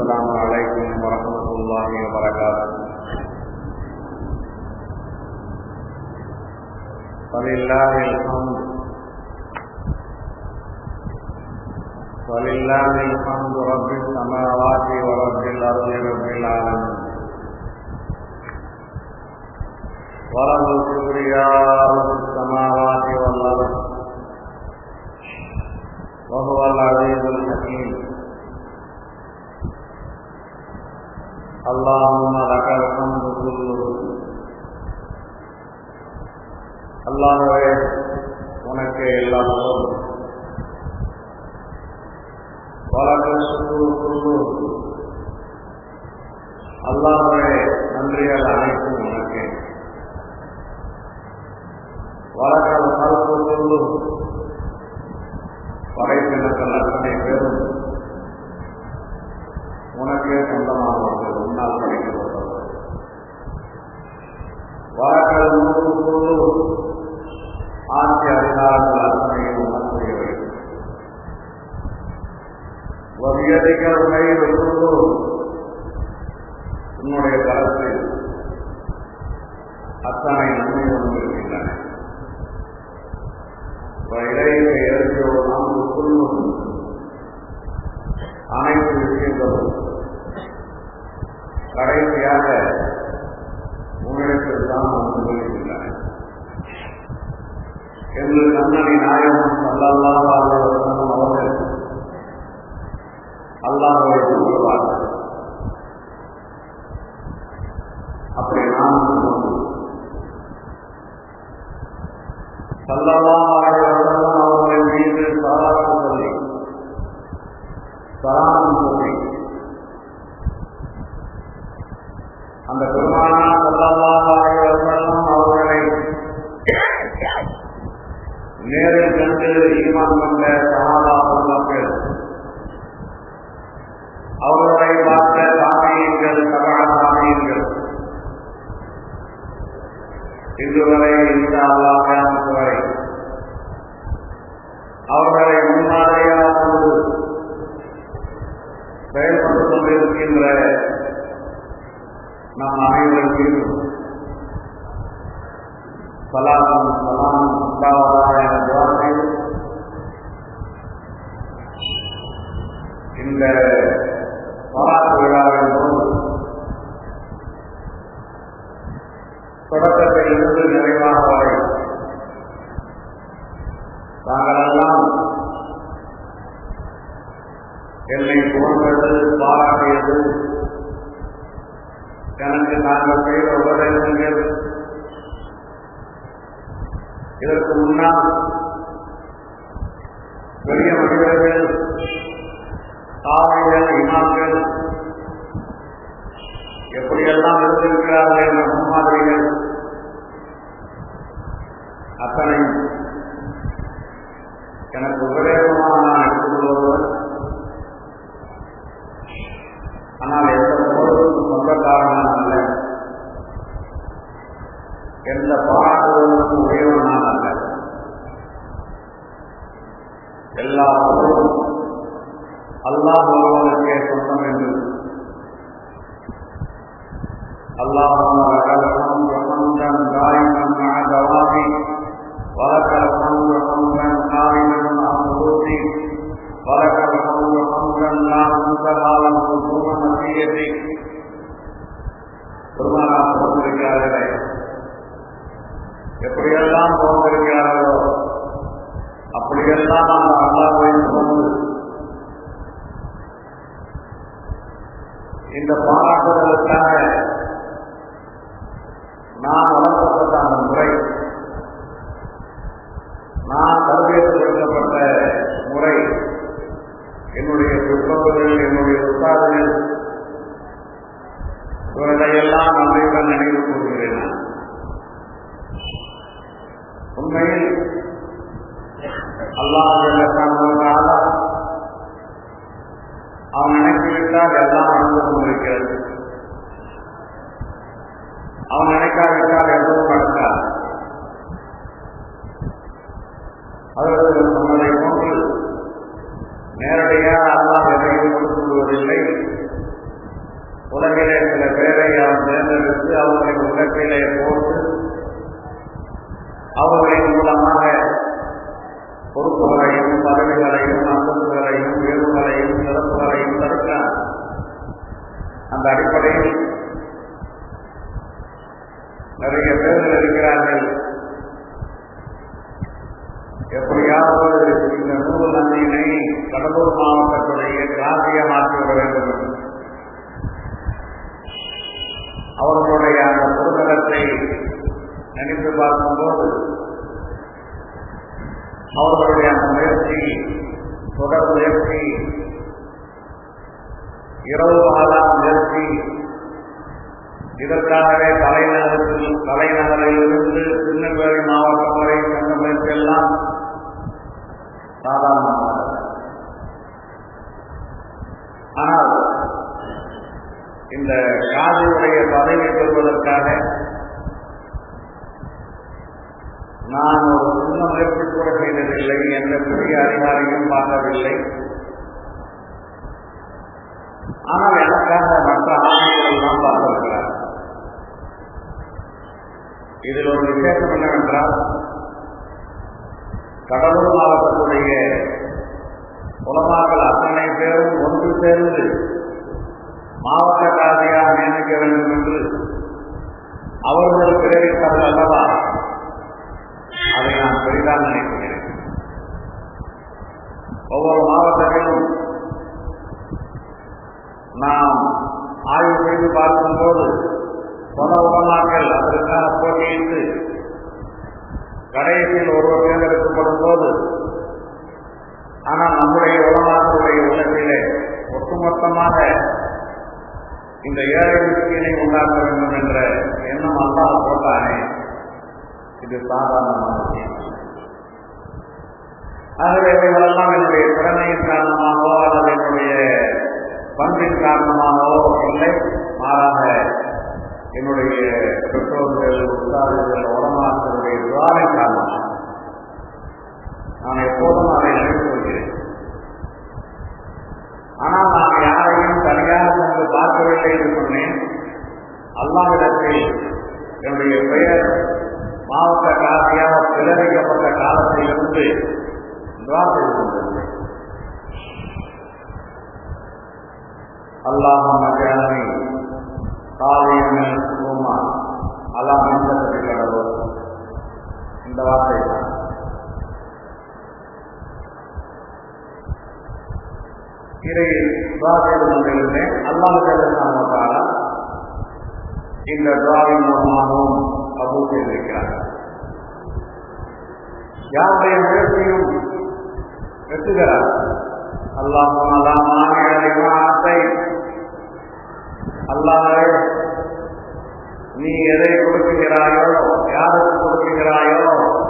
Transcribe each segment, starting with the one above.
السلام عليكم ورحمة الله وبركاته. فلله الحمد. ولله الحمد رب السماوات ورب الأرض رب العالمين. وله الكبرياء في السماوات والأرض. وهو العزيز الحكيم. اللهم لك الحمد كله அல்லாஹ்வே உனக்கு எல்லா புகழும் வழக்கு குழு அல்லாஹ்வே நன்றிகள் அனைத்தும் உனக்கு வழக்கல் கல்பு குழு வரியதிகள் கயிறு குழு உன்னுடைய கருத்தில் அத்தனை நன்மை கொண்டிருக்கின்றன இடையிலே ஏற்கனவே நான்கு குழுவும் அனைத்து விஷயங்களும் கடைசியாக உங்களுக்கு தான் சொல்லியிருக்கின்றன வருகின்றன என்று கண்ணனை நாயகம் அல்லாஹ் அவர்கள் அல்லாஹை சொல்லுவார்கள் அப்படி நான் சொல்லலாம் செயல்பட்டுக் கொண்டிருக்கின்ற நம் அனைவருக்கும் சலாமும் சலாமும் உண்டாவதாக என இந்த வராத்து விழாவின் போது தொடக்கத்திலிருந்து நிறைவாக வரை தாங்கள் என்னை புகழ்ந்தது பாராட்டியது. எனக்கு நாங்கள் செய்த உபதேசங்கள். இதற்கு முன்னால் பெரிய மனிதர்கள் தாவைகள் இமாம்கள் எப்படியெல்லாம் இருந்திருக்கிறார்கள் என்ற முன்மாதிரிகள் அத்தனை எனக்கு உபதேசம் நான் தரவேற்று முறை என்னுடைய பெற்றோர்கள் என்னுடைய உத்தார்கள் இவர்களையெல்லாம் நன்றியுடன் நினைவு கூறுகிறேன் உண்மையில் அல்லாஹால அவன் நினைத்துவிட்டால் எல்லாம் அனுபவம் இருக்கிறது அவன் நினைக்காவிட்டால் எதுவும் நடக்காது. அவர்கள் நம்மளை போன்று நேரடியாக அல்லாஹ் எதையும் கொடுத்துள்ளதில்லை உலகிலே சில பேரை நாம் தேர்ந்தெடுத்து அவர்களை உலகிலே போட்டு அவர்களின் மூலமாக பொறுப்புகளையும் பதவிகளையும் அந்தஸ்துகளையும் உயர்வுகளையும் சிறப்புகளையும் தடுக்கிறார் அந்த அடிப்படையில் நிறைய பேர்கள் இருக்கிறார்கள். எப்படியாவது இந்த நூறு நந்தியினை கடலூர் மாவட்டத்துடைய காசியமாக்கிவிட வேண்டும் அவர்களுடைய அந்த பொருத்தகத்தை நினைத்து பார்க்கும்போது அவர்களுடைய அந்த முயற்சி தொடர் முயற்சி இரவு பகலாம் முயற்சி இதற்காகவே தலைநகரத்தில் தலைநகரில் இருந்து திருநெல்வேலி மாவட்டம் வரை சென்ற முயற்சியெல்லாம் சாதாரணமாக ஆனால் இந்த காதியுடைய பதவி பெறுவதற்காக நான் ஒரு சின்ன முயற்சி கூட செய்ததில்லை எந்த பெரிய அதிகாரியும் பார்க்கவில்லை. ஆனால் எனக்காக மற்ற ஆணையர்கள் பார்த்திருக்கிறார் இதில் ஒரு விசேஷம் என்னவென்றால் கடலூர் மாவட்டத்துடைய உலமாக்கள் அத்தனை பேரும் ஒன்று சேர்ந்து மாவட்ட காதியாக நியமிக்க வேண்டும் என்று அவர்கள் பிறவித்தார்கள் அல்லவா? அதை நான் பெரிதாக நினைக்கிறேன். ஒவ்வொரு மாவட்டத்திலும் நாம் ஆய்வு செய்து பார்க்கும்போது பல உலமாக்கள் அதற்காக போட்டியிட்டு கடைசியில் ஒருவர் தேர்ந்தெடுக்கப்படும் போது ஆனால் நம்முடைய உலமாக்களுடைய உள்ளத்திலே ஒட்டுமொத்தமாக இந்த ஏழை முக்கியனை உண்டாக்க வேண்டும் என்ற எண்ணம் அல்லா போட்டானே. இது சாதாரணமான விஷயம். ஆகவே இவைகளெல்லாம் என்னுடைய திறமையின் காரணமாகவோ அல்லது என்னுடைய பண்பின் காரணமாகவோ இல்லை. மாறாக என்னுடைய பெற்றோர்கள் உற்சாகங்கள் உடமாக்களுடைய துவாரை காரணமாக நான் எப்போதும் அதை நினைத்து ஆனால் நான் யாரையும் தனியாக சென்று பார்க்கவில்லை என்று சொன்னேன். அல்லாவிடத்தில் என்னுடைய பெயர் மாவட்ட காசியாக பிறரிக்கப்பட்ட காலத்திலிருந்து துவா செய்து கொண்டிருந்தேன். அல்லாஹ் மஜானி காவியங்கள் சுகமா? அதான் மின்சக்தி கடவுள். இந்த வார்த்தை. தான் இதை துவா செய்து அல்லாஹ் ஜல்லல்லாஹு இந்த துவாவின் மூலமாகவும் கபூல் செய்திருக்கிறார். யாருடைய முயற்சியும் வெற்றுகிறார் அல்லாஹ் ஆசை அல்லாவே நீ எதை கொடுக்குகிறாயோ யாருக்கு கொடுக்குகிறாயோ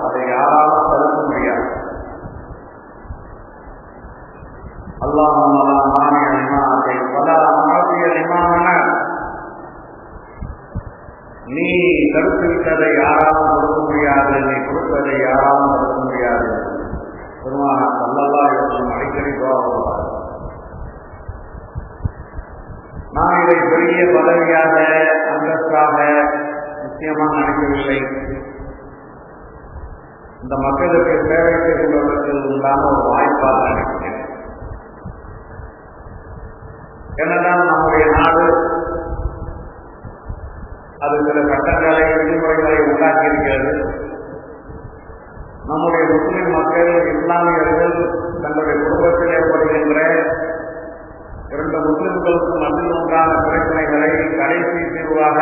அதை யாராலும் தடுக்க முடியாது. அல்லாஹ் மானிய நிமானத்தை பல மாற்றிய நீ தடுத்து விட்டதை யாராலும் கொடுக்க முடியாது நீ கொடுத்ததை யாராலும் நான் பெரிய பதவியாக அந்தஸ்தாக நிச்சயமாக நினைக்கவில்லை. இந்த மக்களுக்கு சேவை செய்வதற்கு உண்டான ஒரு வாய்ப்பாக நினைக்கிறேன். என்னதான் நம்முடைய நாடு அது சில சட்டங்களை விதிமுறைகளை உண்டாக்கி இருக்கிறது நம்முடைய முஸ்லிம் மக்கள் இஸ்லாமியர்கள் தங்களுடைய குடும்பத்தில் ஏற்படுகின்ற இரண்டு முஸ்லிம்களுக்கும் மத்தியில் உண்டான பிரச்சனைகளை கடைசி தீர்வாக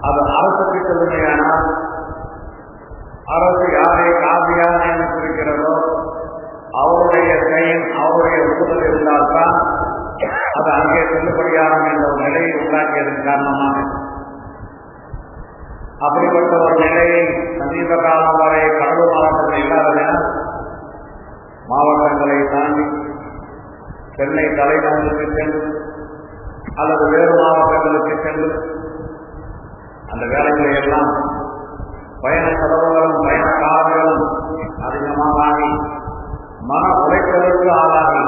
அது அரசுக்கு செல்லுமையானால் அரசு யாரை காவியாக நியமித்திருக்கிறதோ அவருடைய செயல் அவருடைய ஒப்புதல் இருந்தால்தான் அது அங்கே செல்லுபடியாகும் என்ற ஒரு நிலையை உண்டாக்கியதன் காரணமாக. அப்படிப்பட்ட ஒரு நிலையை சமீப காலம் வரை கடலூர் மாவட்டத்தில் இல்லாததினால் மாவட்டங்களை தாண்டி சென்னை தலைநகருக்கு சென்று அல்லது வேறு மாவட்டங்களுக்கு சென்று அந்த வேலைகளை எல்லாம் பயண செலவுகளும் பயண காலங்களும் அதிகமாக ஆகி மன உழைப்பதற்கு ஆளாகி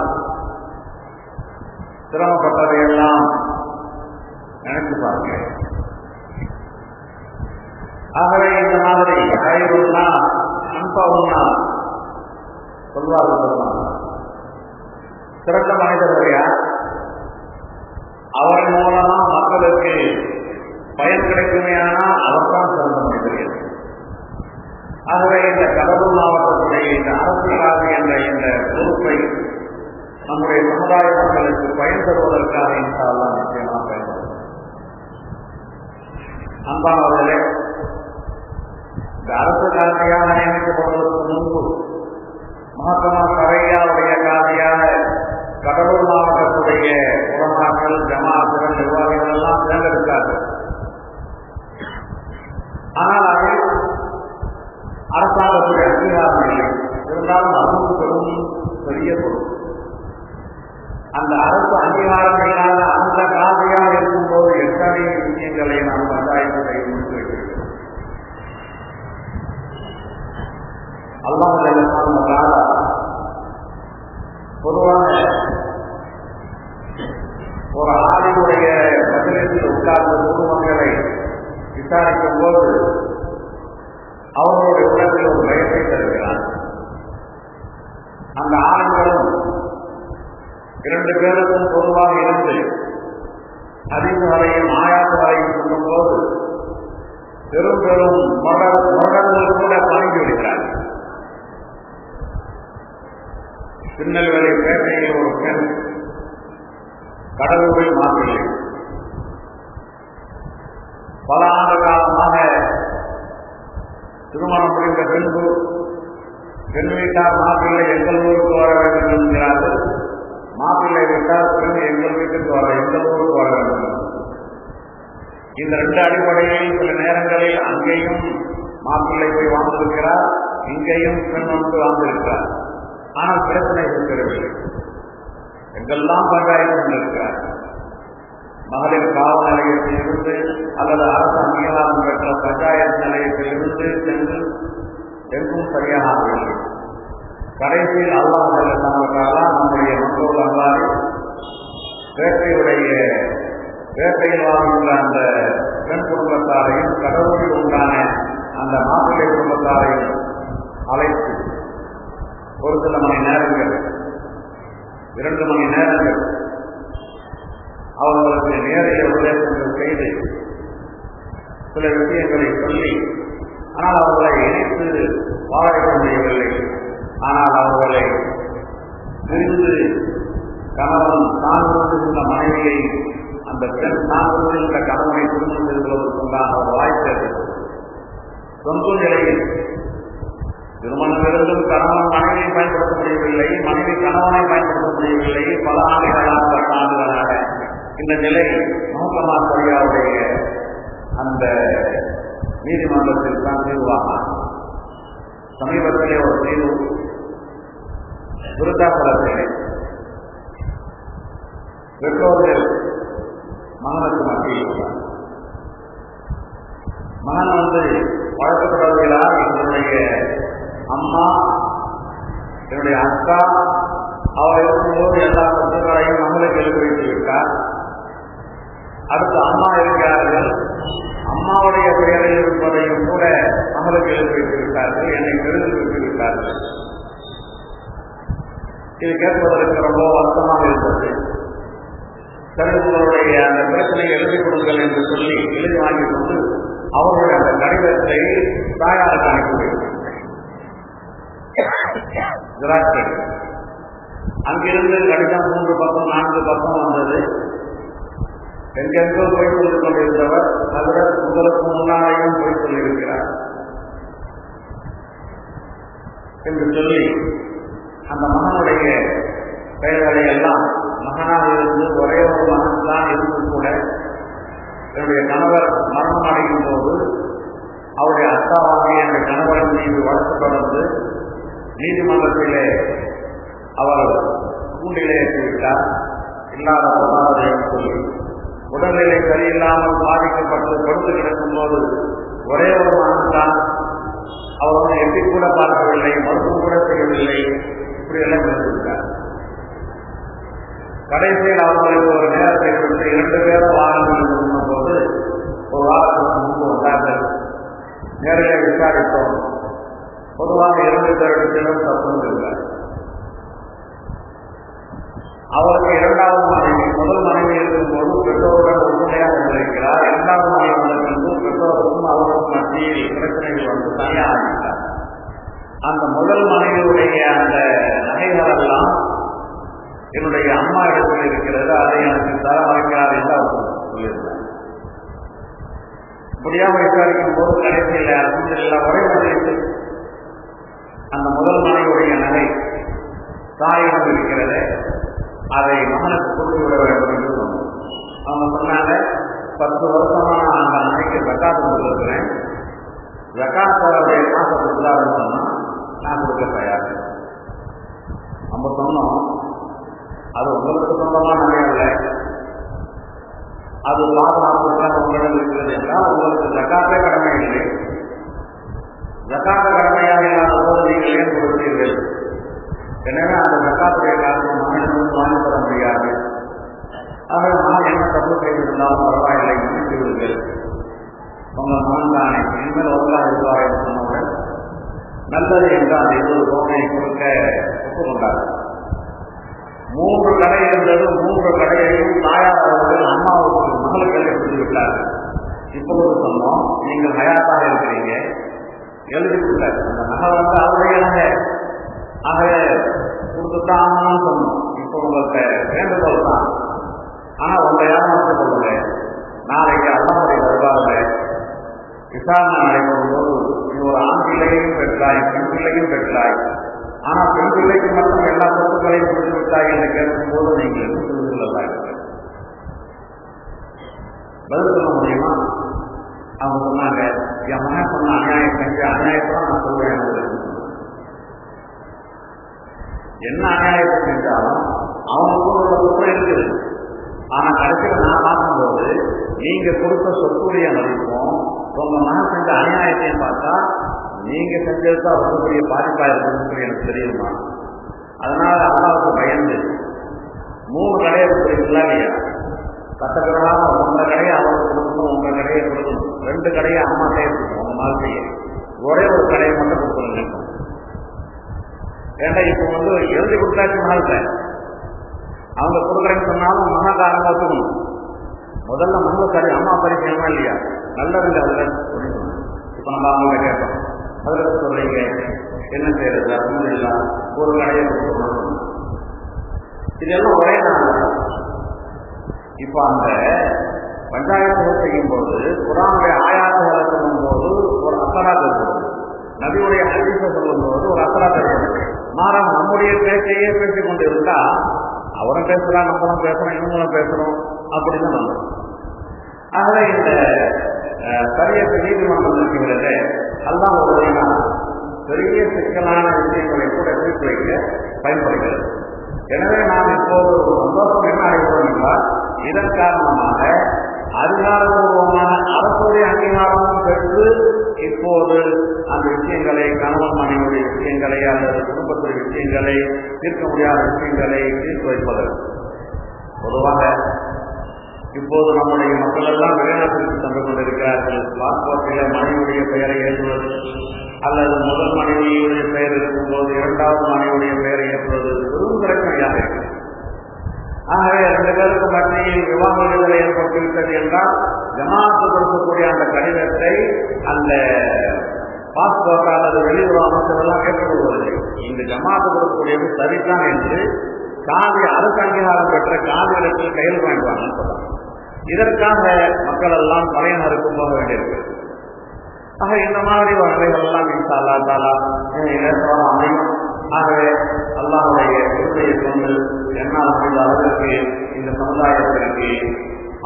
சிரமப்பட்டதையெல்லாம் நினைத்து பார்க்கிறேன். ஆகவே இந்த மாதிரி கயிறுனா அன்பவுன்னா சொல்வார்கள் பெருமாள். சிறந்த மனிதர் யார் அவரின் மூலமா மக்களுக்கு பயன் கிடைக்குமே ஆனால் அவர்தான் சிறந்த மனிதர்கள் ஆகவே இந்த கடலூர் மாவட்டத்துடைய இந்த அரசியலாக என்ற இந்த பொறுப்பை நம்முடைய சமுதாய மக்களுக்கு பயன் தருவதற்காக இன்ஷால்லாம் நிச்சயமாக பயன்படும். அன்பானவர்களே இந்த அரசு காரணியாக நியமிக்கப்படுவதற்கு முன்பு மகாத்மா கரையாவுடைய காந்தியாக கடலூர் மாவட்டத்துடைய உலமாக்கள் ஜமாத்துகள் நிர்வாகிகள் அந்த ஆண்களும் இரண்டு பேருக்கும் பொதுவாக இருந்து அறிவுகளையும் சொல்லும் போது பெரும் பெரும் மரணங்கள் கூட பழங்கி விடுகிறார்கள். திருநெல்வேலி பேட்டையில் ஒரு பெண் கடலூரில் மாற்றில்லை பல ஆண்டு காலமாக திருமணம் புரிந்த பின்பு பெண் வீட்டார் மாப்பிள்ளை எங்கள் ஊருக்கு வர வேண்டும் என்கிறார்கள். மாப்பிள்ளை விட்டால் பெண் எங்கள் வீட்டுக்கு வர எங்கள் ஊருக்கு வர வேண்டும். இந்த ரெண்டு அடிப்படையில் சில நேரங்களில் அங்கேயும் மாப்பிள்ளை போய் வாழ்ந்திருக்கிறார் இங்கேயும் பெண் வந்து வாழ்ந்திருக்கிறார். ஆனால் பிரச்சனை இருக்கிறவில்லை எங்கெல்லாம் பஞ்சாயத்து கொண்டிருக்கிறார் மகளிர் காவல் நிலையத்தில் இருந்து அல்லது அரசு அங்கீகாரம் பெற்ற பஞ்சாயத்து நிலையத்தில் இருந்து சென்று எதுவும் சரியாக சரியாகவில்லை கடைசியில் அல்லாஹ் நம்முடைய மக்கள் அல்லாறு வேட்டையுடைய வேட்டையில் வாழ்கின்ற அந்த பெண் குடும்பத்தாரையும் கடவுளில் உண்டான அந்த மாப்பிள்ளை குடும்பத்தாரையும் அழைத்து ஒரு சில மணி நேரங்கள் இரண்டு மணி நேரங்கள் அவர்களுக்கு நேரடிய உபதேசங்கள் செய்து சில விஷயங்களை சொல்லி ஆனால் அவர்களை இணைத்து வாழ முடியவில்லை. ஆனால் அவர்களை பிரிந்து கணவன் தான் மனைவியை அந்த பெண் தான் கணவனை திருமணம் செல்வதற்குண்டான ஒரு வாய்ப்பு சொந்த நிலையில் திருமணத்திலிருந்தும் கணவன் மனைவியை பயன்படுத்த முடியவில்லை மனைவி கணவனை பயன்படுத்த முடியவில்லை பல ஆண்டுகளாக பல ஆண்டுகளாக இந்த நிலை முகமது சரியாவுடைய அந்த நீதிமன்றத்தில் தான் தீர்வாக. சமீபத்திலே ஒரு தீர்வு விருத்தாசலத்திலே. பெற்றோர்கள் மகனுக்கு மத்தியில் மகன் வந்து வழக்கு என்னுடைய அம்மா என்னுடைய அக்கா அவர் இருக்கும்போது எல்லா சொத்துக்களையும் மகளுக்கு எழுதி வைத்து விட்டார். அடுத்து அம்மா இருக்கிறார்கள். அம்மாவுடைய பெயரில் இருப்பதையும் கூட அமலுக்கு எழுதி வைத்திருக்கிறார்கள் விட்டார்கள் என்னை பெருதில் வைத்திருக்கிறார்கள் இது கேட்பதற்கு ரொம்ப வருத்தமாக இருந்தது. சரி உங்களுடைய அந்த பிரச்சனையை எழுதி கொடுங்கள் என்று சொல்லி எழுதி வாங்கி கொண்டு அவர்களுடைய அந்த கடிதத்தை தாயாருக்கு அனுப்பி ஜெராக்ஸ் அங்கிருந்து கடிதம் மூன்று பக்கம் நான்கு பக்கம் வந்தது. எங்கெங்கோ போய் சொல்லிக் கொண்டிருந்தவர் தவிர உங்களுக்கு முன்னாலேயும் போய் சொல்லியிருக்கிறார் என்று சொல்லி அந்த மகனுடைய பெயர்களை எல்லாம் மகனாக இருந்து ஒரே ஒரு மகன் தான் இருந்து கூட என்னுடைய கணவர் மரணம் அடையும் போது அவருடைய அத்தாவாகிய அந்த கணவரின் மீது வழக்கு தொடர்ந்து நீதிமன்றத்திலே அவர் கூண்டிலே ஏற்றிவிட்டார் இல்லாத பொருளாதார சொல்லி உடல்நிலை சரியில்லாமல் பாதிக்கப்பட்டு படுத்து கிடக்கும் போது ஒரே ஒரு மகன் தான் அவர் வந்து எட்டி கூட பார்க்கவில்லை மருத்துவம் கூட செய்யவில்லை. இப்படி எல்லாம் இருந்திருக்கார் கடைசியில் அவர்களுக்கு ஒரு நேரத்தை கொடுத்து இரண்டு பேரும் வாகனங்கள் போது ஒரு வாரத்துக்கு முன்பு வந்தார்கள். நேரில் விசாரித்தோம். பொதுவாக இரண்டு பேரிடத்திலும் தப்பு இல்லை அவருக்கு இரண்டாவது மனைவி முதல் முதல் மனைவியுடைய அந்த நகைகள் எல்லாம் என்னுடைய அம்மா இடத்தில் இருக்கிறது அதை எனக்கு தர மறைக்கிறார் என்று அவர் சொல்லியிருந்தார். முடியாம விசாரிக்கும் போது கடைசியில் எல்லா ஒரே மனைவி அந்த முதல் மனைவியுடைய நகை தாயிடம் இருக்கிறது அதை மகனுக்கு கொண்டு விட வேண்டும் என்று சொன்னோம் அவங்க சொன்னாங்க பத்து வருஷமா நான் அந்த நகைக்கு வெக்காத்து கொடுத்துருக்கிறேன் ஜக்காத்தோடைய காசை கொடுத்தாருன்னு என்றால் உங்களுக்கு இப்பொழுது சொன்னோம் நீங்கள் ஹயாத்தாக இருக்கிறீங்க. எழுதி அந்த நகை வந்து அவருடைய நகை ஆகவே கொடுத்துட்டாங்கன்னு சொன்னோம். இப்போ உங்களுக்கு வேண்டுகோள் தான். ஆனா உங்களை ஏமாற்றிக் சொல்லுங்க நாளைக்கு அல்லாவுடைய தர்பாரில் விசாரணை நடைபெறும் போது நீ ஒரு ஆண் பிள்ளையையும் பெற்றாய் பெண் பிள்ளையும் பெற்றாய். ஆனா பெண் பிள்ளைக்கு மட்டும் எல்லா சொத்துக்களையும் கொடுத்து விட்டாய் என்று கேட்கும்போது நீங்கள் என்ன சொல்லிக் பதில் சொல்ல முடியுமா? அவங்க சொன்னாங்க என் மகன் சொன்ன அநியாயம் செஞ்ச அநியாயத்தான் நான் சொல்றேன் என்ன அநியாயத்தை செஞ்சாலும் அவனுக்கும் ஒரு குற்றம் இருக்குது ஆனா கடைசியில் நான் பார்க்கும்போது நீங்க கொடுத்த சொத்துடைய மதிப்பும் உங்க மனம் செஞ்ச அநியாயத்தையும் பார்த்தா நீங்க செஞ்சதுக்கு ரொம்ப பெரிய பாதிப்பா இருக்குன்னு எனக்கு தெரியுமா அதனால அம்மாவுக்கு பயந்து மூணு கடையை கொடுக்குறீங்களா இல்லையா? கட்டப்பிரகாரம் உங்க கடையை அவருக்கு கொடுக்கணும் உங்க கடையை கொடுக்கணும் ரெண்டு கடையை அம்மா செய்யணும் மாதிரி ஒரே ஒரு கடையை மட்டும் கொடுத்துருங்க. ஏன்னா இப்போ வந்து எழுதி கொடுத்தாச்சு மகள்கிட்ட. அவங்க கொடுக்குறேன்னு சொன்னாலும் மகாகாரங்க ஒத்துக்கணும் முதல்ல மக சரி அம்மா பரிசயமா இல்லையா? நல்லதுங்க அதுல இப்போ நம்ம அவங்க கேட்டோம். அதுல சொல்றீங்க. என்ன செய்யறது? அப்படின்னு இல்லை. ஒரு கடையை கொடுத்துருக்கணும் இதெல்லாம் ஒரே நாள். இப்போ அந்த பஞ்சாயத்து செய்யும் போது குரானுடைய ஆயாத்துகளை சொல்லும் போது ஒரு அசரா இருக்கும் நபியுடைய ஹதீஸை சொல்லும் போது ஒரு அசரா இருக்கும் மாறாக நம்முடைய பேச்சையே பேசிக் கொண்டு இருந்தா அவரும் பேசலாம் நம்மளும் பேசணும் இவங்களும் பேசணும் அப்படின்னு நம்ம ஆகவே இந்த சரியத்து நீதிமன்றம் இருக்கிறது எல்லாம் ஒரு பெரிய சிக்கலான விஷயங்களை கூட எடுத்து வைக்க பயன்படுகிறது எனவே நாம் இப்போது ஒரு சந்தோஷம் என்ன ஆகிறோம் என்றால் இதன் காரணமாக அதிகாரபூர்வமான அரசுடைய அங்கீகாரமும் பெற்று இப்போது அந்த விஷயங்களை கணவன் மனைவியுடைய விஷயங்களை அல்லது குடும்பத்துடைய விஷயங்களை தீர்க்க முடியாத விஷயங்களை தீர்த்து வைப்பதற்கு. பொதுவாக இப்போது நம்முடைய மக்கள் எல்லாம் வெளிநாட்டிற்கு சென்று கொண்டிருக்கிறார்கள். பாஸ்போர்ட்டில் மனைவியுடைய பெயரை ஏற்றுவது அல்லது முதல் மனைவியுடைய பெயர் இருக்கும்போது இரண்டாவது மனைவியுடைய பெயரை ஏற்றுவது பெரும் பிரச்சனையாக இருக்கிறது. ஆகவே ரெண்டு பேருக்கு மத்தியில் விவாக விடுதலை ஏற்பட்டுவிட்டது என்றால் ஜமாத்து கொடுக்கக்கூடிய அந்த கடிதத்தை அந்த பாஸ்போர்ட் அல்லது வெளியுறவு அமைச்சரெல்லாம் கேட்டுக்கொள்வதில்லை இந்த ஜமாத்து கொடுக்கக்கூடியது சரிதான் என்று காவி அரசு அங்கீகாரம் பெற்ற காவிரத்தில் கையில் வாங்குவாங்க இதற்காக மக்கள் எல்லாம் தலைநருக்கு போக வேண்டியிருக்கிறது. ஆக இந்த மாதிரி வகைகள் எல்லாம் இன்ஷா தாலா அமையும். ஆகவே அல்லாவுடைய விருதையை கொண்டு என்னால் முடிந்த அளவிற்கு இந்த சமுதாயத்திற்கு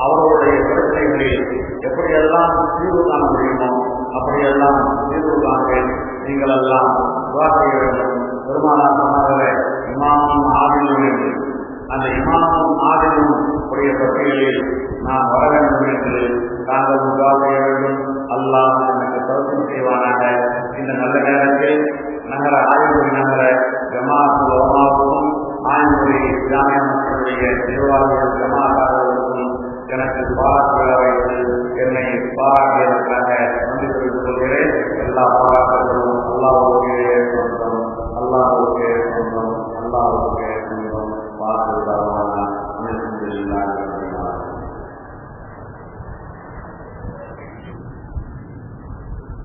அவர்களுடைய பிரச்சனைகளில் எப்படியெல்லாம் தீர்வு காண முடியுமோ அப்படியெல்லாம் தீர்வு காண்பேன் நீங்கள் எல்லாம் துவா செய்ய வேண்டும். பெருமானார் இமாமும் ஆதிலும் என்று. அந்த இமாமும் ஆதிலும் உடைய பட்டியலில் நான் வர வேண்டும் என்று நாங்கள் துவா செய்ய வேண்டும். அல்லாஹ் எனக்கு தொடர்பு செய்வானாக. இந்த நல்ல நேரத்தில் நகர ஆய்வுரை நகர ஜமாத் லோமாவுக்கும் ஆய்வுரை இஸ்லாமிய மக்களுடைய நிர்வாகிகள் ஜமாத்தாளர்களுக்கும் எனக்கு பாராட்டுகளை என்னை பாராட்டியதற்காக நன்றி தெரிவித்துக் கொள்கிறேன். எல்லா பாராட்டுகளும் அல்லாவுக்கு சொந்தம் அல்லாவுக்கு சொந்தம் அல்லாவுக்கு